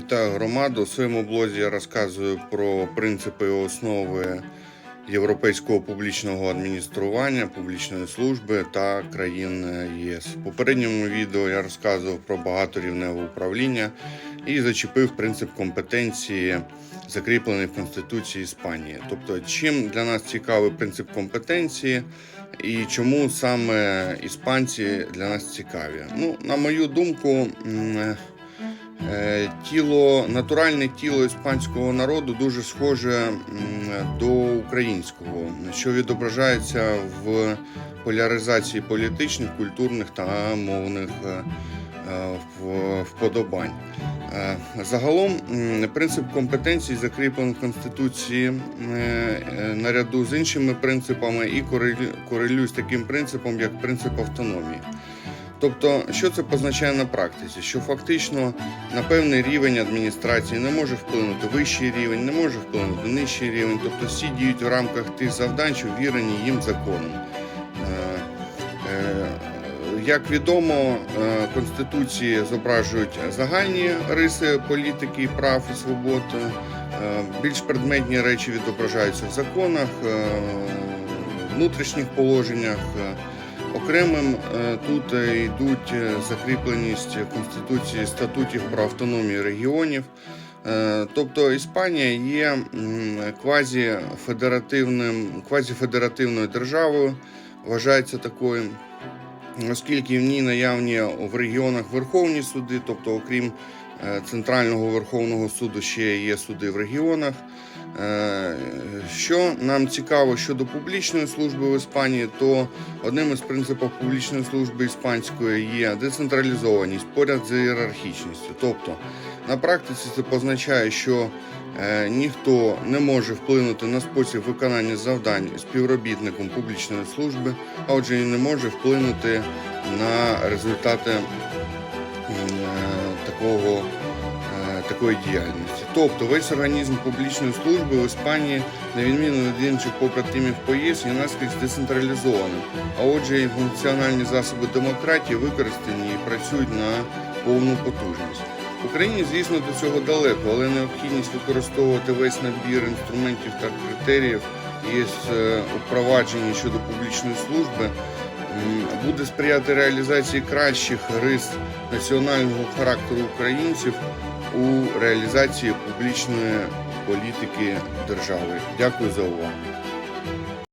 Вітаю громаду. У своєму блозі я розказую про принципи і основи європейського публічного адміністрування, публічної служби та країн ЄС. В попередньому відео я розказував про багаторівневе управління і зачепив принцип компетенції, закріплений в Конституції Іспанії. Тобто, чим для нас цікавий принцип компетенції і чому саме іспанці для нас цікаві? Ну, на мою думку. Е, Тіло, натуральне тіло іспанського народу дуже схоже до українського, що відображається в поляризації політичних, культурних та мовних е, е, вподобань. Загалом принцип компетенції закріплений в Конституції наряду з іншими принципами і корелю- корелює з таким принципом, як принцип автономії. Тобто, що це позначає на практиці? Що фактично на певний рівень адміністрації не може вплинути вищий рівень, не може вплинути нижчий рівень. Тобто всі діють в рамках тих завдань, що вірені їм законом. Е, е, Як відомо, е, конституції зображують загальні риси політики, прав і свобод. Більш предметні речі відображаються в законах, внутрішніх положеннях. Окремим е, тут е, йдуть е, закріпленість Конституції статутів про автономію регіонів. Тобто Іспанія є квазіфедеративним, квазіфедеративною державою, вважається такою, оскільки в ній наявні в регіонах верховні суди, тобто, окрім Центрального Верховного суду, ще є суди в регіонах. Е, Що нам цікаво щодо публічної служби в Іспанії, то одним із принципів публічної служби іспанської є децентралізованість поряд з ієрархічністю. Тобто на практиці це позначає, що е, ніхто не може вплинути на спосіб виконання завдань співробітником публічної служби, а отже, і не може вплинути на результати е, такого такої діяльності. Тобто весь організм публічної служби в Іспанії, на відміну від інших побратимів по ЄС, є наскрізь децентралізованим. А отже, і функціональні засоби демократії використані і працюють на повну потужність. В Україні, звісно, до цього далеко, але необхідність використовувати весь набір інструментів та критеріїв є е, впроваджені щодо публічної служби буде сприяти реалізації кращих рис національного характеру українців у реалізації публічної політики держави. Дякую за увагу.